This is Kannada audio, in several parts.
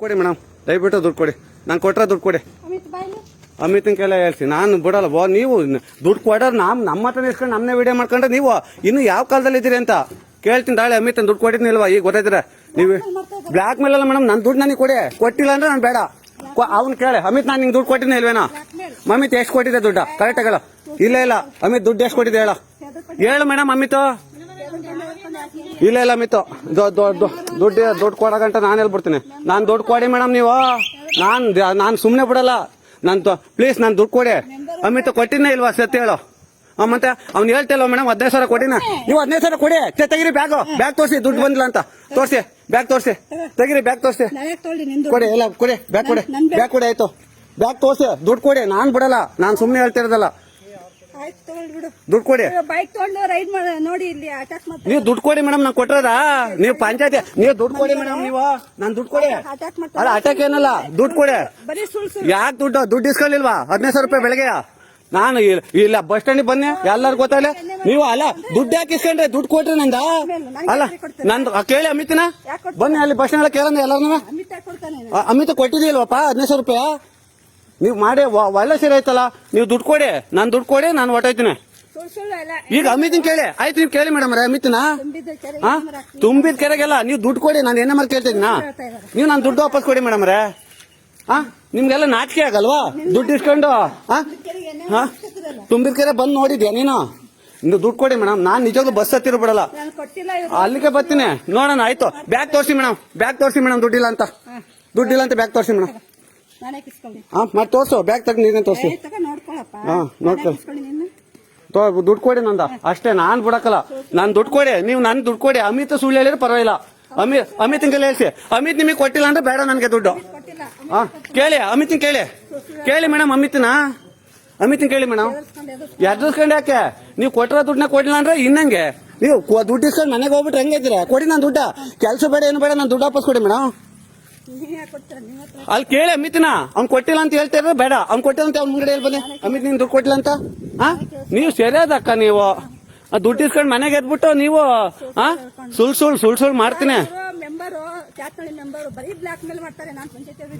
ಕೊಡಿ ಮೇಡಮ್ ದಯವಿಟ್ಟು ದುಡ್ಡು ಕೊಡಿ. ನಾನು ಕೊಟ್ರೆ ದುಡ್ಡು ಕೊಡಿ. ಅಮಿತನ ಕೆಲ ಹೇಳ್ತೀನಿ. ನಾನು ಬಿಡಲ್ಲ ಬೋ ನೀವು ದುಡ್ಡು ಕೊಡೋರು ನಮ್ಮ ನಮ್ಮ ಹತ್ರ ಇಸ್ಕೊಂಡು ನಮ್ಮನ್ನೇ ವಿಡಿಯೋ ಮಾಡ್ಕೊಂಡ್ರೆ ನೀವು ಇನ್ನು ಯಾವ ಕಾಲದಲ್ಲಿ ಇದ್ದೀರಿ ಅಂತ ಕೇಳ್ತೀನಿ. ನಾಳೆ ಅಮಿತ್ ದುಡ್ಡು ಕೊಟ್ಟಿದ್ನಿಲ್ವಾ? ಈಗ ಗೊತ್ತಾಯ್ತೀರ ನೀವು ಬ್ಲ್ಯಾಕ್ ಮೇಲ್ ಅಲ್ಲ ಮೇಡಮ್ ನನ್ನ ದುಡ್ಡು ನನಗೆ ಕೊಡಿ. ಕೊಟ್ಟಿಲ್ಲ ಅಂದ್ರೆ ನಾನು ಬೇಡ. ಅವ್ನು ಕೇಳೆ ಅಮಿತ್ ನಾನು ನಿಂಗೆ ದುಡ್ಡು ಕೊಟ್ಟಿನಿ ಇಲ್ವೇನಾ? ಅಮಿತ್ ಎಷ್ಟು ಕೊಟ್ಟಿದೆ ದುಡ್ಡ? ಕರೆಕ್ಟ್ ಹೇಳ ಇಲ್ಲ ಇಲ್ಲ. ಅಮಿತ್ ದುಡ್ಡು ಎಷ್ಟು ಕೊಟ್ಟಿದೆ ಹೇಳ. ಹೇಳು ಮೇಡಮ್ ಅಮಿತ್. ಇಲ್ಲ ಇಲ್ಲ ಮಿತ್ತು ದುಡ್ಡು ದುಡ್ಡು ಕೊಡಗಂಟ ನಾನು ಹೇಳ್ಬಿಡ್ತೀನಿ. ನಾನು ದುಡ್ಡು ಕೊಡಿ ಮೇಡಮ್ ನೀವು. ನಾನು ನಾನು ಸುಮ್ಮನೆ ಬಿಡಲ್ಲ. ನಾನು ಪ್ಲೀಸ್ ನಾನು ದುಡ್ಡು ಕೊಡಿ. ಅಮಿತ್ ಕೊಟ್ಟಿನ ಇಲ್ವಾ ಸತ್ಯ ಹೇಳು. ಮತ್ತೆ ಅವ್ನು ಹೇಳ್ತಿಲ್ಲ ಮೇಡಮ್, ಹದಿನೈದು ಸಾವಿರ ಕೊಡಿನ ನೀವು ಹದಿನೈದು ಸಾವಿರ ಕೊಡಿ. ತೆಗಿರಿ ಬ್ಯಾಗ್. ಬ್ಯಾಗು ತೋರಿಸಿ, ದುಡ್ಡು ಬಂದಿಲ್ಲ ಅಂತ. ತೋರಿಸಿ, ಬ್ಯಾಗ್ ತೋರಿಸಿ. ತೆಗಿರಿ, ಬ್ಯಾಗ್ ತೋರಿಸಿ. ಕೊಡಿ, ಇಲ್ಲ, ಕೊಡಿ. ಬ್ಯಾಗ್ ಕೊಡಿ. ಬ್ಯಾಗ್ ಕೊಡಿ, ಆಯ್ತು. ಬ್ಯಾಗ್ ತೋರಿಸಿ, ದುಡ್ಡು ಕೊಡಿ. ನಾನು ಬಿಡಲ್ಲ. ನಾನು ಸುಮ್ಮನೆ ಹೇಳ್ತಿರೋದಲ್ಲ. ಬಿಡು. ದುಡ್ಡು ಕೊಡಿ. ಬೈಕ್ ತಗೊಂಡು ರೈಡ್ ಮಾಡ ನೋಡಿ ಇಲ್ಲಿ ಅಟ್ಯಾಕ್ ಮಾಡ್ತಾರೆ ನೀವು ದುಡ್ಡು ಕೊಡಿ ಮೇಡಮ್ ನಾ ಕೊಟ್ಟರದ ನೀವು ಪಂಚಾಯತಿ ನೀವು ದುಡ್ಡು ಕೊಡಿ ಮೇಡಮ್ ನೀವು. ನಾನು ದುಡ್ಡು ಕೊಡಿ. ಅಟ್ಯಾಕ್ ಅಲ್ಲ ಅಟ್ಯಾಕ್ ಏನಲ್ಲ? ದುಡ್ಡು ಕೊಡಿ. ಬರೀ ಸುಳ್ಳು ಸುಳ್ಳು. ಯಾಕೆ ದುಡ್ಡು? ದುಡ್ಡು ಇಸ್ಕೊಳ್ಳಿಲ್ವಾ ಹದಿನೈದು ಸಾವಿರ ರೂಪಾಯಿ ಬೆಳಗ್ಗೆ ನಾನು ಇಲ್- ಇಲ್ಲ ಬಸ್ ಸ್ಟ್ಯಾಂಡ್ ಬನ್ನಿ. ಎಲ್ಲರೂ ಗೊತ್ತಾಗಲ್ಲ ನೀವು ಅಲ್ಲ ದುಡ್ಡು ಯಾಕೆ ಇಸ್ಕೊಂಡ್ರೆ? ದುಡ್ಡು ಕೊಟ್ರಿ ನಂದ. ಅಲ್ಲ ನಂದು ಕೇಳಿ ಅಮಿತ್ನಾ? ಬನ್ನಿ ಅಲ್ಲಿ ಬಸ್ ಸ್ಟ್ಯಾಂಡ್ ಕೇಳಂದ ಎಲ್ಲಾರು ಅಮಿತ ಕೊಟ್ಟಿದ್ದೀಲ್ವಪ್ಪ ಹದಿನೈದು ಸಾವಿರ ರೂಪಾಯಿ? ನೀವು ಮಾಡಿ ಒಳ್ಳೆ ಸೀರೆ ನೀವು ದುಡ್ಡು ಕೊಡಿ, ನಾನು ದುಡ್ಡು ಕೊಡಿ, ನಾನು ಹೊಟ್ಟೋಯ್ತೀನಿ ಈಗ ಅಮಿತಿನ ಕೇಳಿ, ಆಯ್ತು ನೀವು ಕೇಳಿ ಮೇಡಮ್ ಅಮಿತಿನ? ಹಾ? ತುಂಬಿದ ಕೆರೆಗೆಲ್ಲ ನೀವು ದುಡ್ಡು ಕೊಡಿ, ನಾನು ಏನೇ ಮಾಡಿ ಕೇಳ್ತಿದ್ದೀನಾ ನೀವು ನಾನು ದುಡ್ಡು ವಾಪಸ್ ಕೊಡಿ ಮೇಡಮ್ ರೇ ಹಾ? ನಿಮ್ಗೆಲ್ಲ ನಾಚಿಕೆ ಆಗಲ್ವಾ? ದುಡ್ಡು ಇಸ್ಕೊಂಡು ತುಂಬಿದ ಕೆರೆ ಬಂದು ನೋಡಿದ್ಯಾ ನೀನು? ನೀವು ದುಡ್ಡು ಕೊಡಿ ಮೇಡಮ್, ನಾನು ನಿಜವಾಗ್ಲೂ ಬಸ್ ಹತ್ತಿರ ಬಿಡಲ್ಲ. ಅಲ್ಲಿಗೆ ಬರ್ತೀನಿ. ನೋಡೋಣ, ಆಯ್ತು. ಬ್ಯಾಗ್ ತೋರಿಸಿ ಮೇಡಮ್, ಬ್ಯಾಗ್ ತೋರಿಸಿ ಮೇಡಮ್, ದುಡ್ಡಿಲ್ಲ ಅಂತ. ದುಡ್ಡಿಲ್ಲ ಅಂತ ಬ್ಯಾಗ್ ತೋರಿಸಿ ಮೇಡಮ್. ಹಾ ಮತ್ತೆ ತೋರ್ಸು ಬ್ಯಾಗ್ ತಗ ನೀನೇ ತೋರಿಸಿ. ಹಾ, ನೋಡ್ಕೊಳ್ಳಿ. ನಿನ್ನ ದುಡ್ಡು ಕೊಡಿ ನಂದ. ಅಷ್ಟೇ ನಾನ್ ಬಿಡಕಲ್ಲ ನಾನ್ ದುಡ್ಡು ಕೊಡಿ. ನೀವು ನನ್ ದುಡ್ಡು ಕೊಡಿ. ಅಮಿತ್ ಸುಳ್ಳು ಹೇಳಿದ್ರೆ ಪರವಾಗಿಲ್ಲ. ಅಮಿತ್ ಅಮಿತ್ ಹಿಂಗೆಲ್ಲ ಹೇಳ್ಸಿ. ಅಮಿತ್ ನಿಮಗೆ ಕೊಟ್ಟಿಲ್ಲ ಅಂದ್ರೆ ಬೇಡ ನನಗೆ ದುಡ್ಡು. ಹಾಂ ಕೇಳಿ ಅಮಿತಿನ್ ಕೇಳಿ. ಕೇಳಿ ಮೇಡಮ್ ಅಮಿತ್ನ. ಅಮಿತ್ ಕೇಳಿ ಮೇಡಮ್. ಎದುರ್ಸ್ಕೊಂಡು ಯಾಕೆ? ನೀವು ಕೊಟ್ಟಿರೋ ದುಡ್ಡನ್ನ ಕೊಡಿಲ್ಲ ಅಂದ್ರೆ ಇನ್ನಂಗೆ. ನೀವು ದುಡ್ಡು ಇಸ್ಕೊಂಡು ಮನೆಗೆ ಹೋಗ್ಬಿಟ್ರೆ ಹೆಂಗಿದ್ದೀರಾ ಕೊಡಿ ನಾನು ದುಡ್ಡ. ಕೆಲಸ ಬೇಡ ಏನು ಬೇಡ ನಾನು ದುಡ್ಡು ವಾಪಸ್ ಕೊಡಿ ಮೇಡಮ್. ಅಲ್ಲಿ ಕೇಳಿ ಅಮಿತ್ನ. ಅವ್ನ್ ಕೊಟ್ಟಿಲ್ಲ ಅಂತ ಹೇಳ್ತಾ ಇದ್ರೆ ಬೇಡ. ಅವ್ನ್ ಕೊಟ್ಟಿಲ್ಲ ಅಂತ ಅವ್ನ ಮುಂಗಡೆ ಹೇಳ್ಬನ್ನಿ ಅಮಿತ್ ನೀನ್ ದುಡ್ಡು ಕೊಟ್ಟಿಲ್ಲ ಅಂತ? ಹಾ ನೀವು ಸರಿಯಾದಕ್ಕ ನೀವು. ಆ ದುಡ್ಡು ಇಸ್ಕೊಂಡು ಮನೆಗೆ ಎದ್ಬಿಟ್ಟು ನೀವು ಹಾ ಸುಳ್ ಸುಳ್ ಸುಳ್ ಸುಳ್ ಮಾಡ್ತೀನಿ.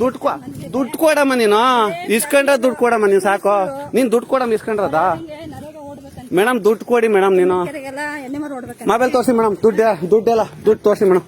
ದುಡ್ಡು ಕೊ ದುಡ್ಡು ಕೊಡಮ್ಮ ನೀನು. ಇಸ್ಕೊಂಡ್ರೆ ದುಡ್ಡು ಕೊಡಮ್ಮ ನೀನು ಸಾಕು. ನೀನ್ ದುಡ್ಡು ಕೊಡಮ್ಮ ಇಸ್ಕೊಂಡ್ರದ? ಮೇಡಮ್ ದುಡ್ಡು ಕೊಡಿ ಮೇಡಮ್ ನೀನು. ಮೊಬೈಲ್ ತೋರಿಸಿ ಮೇಡಮ್. ದುಡ್ಡು ದುಡ್ಡೆಲ್ಲ ದುಡ್ಡು ತೋರಿಸಿ ಮೇಡಮ್.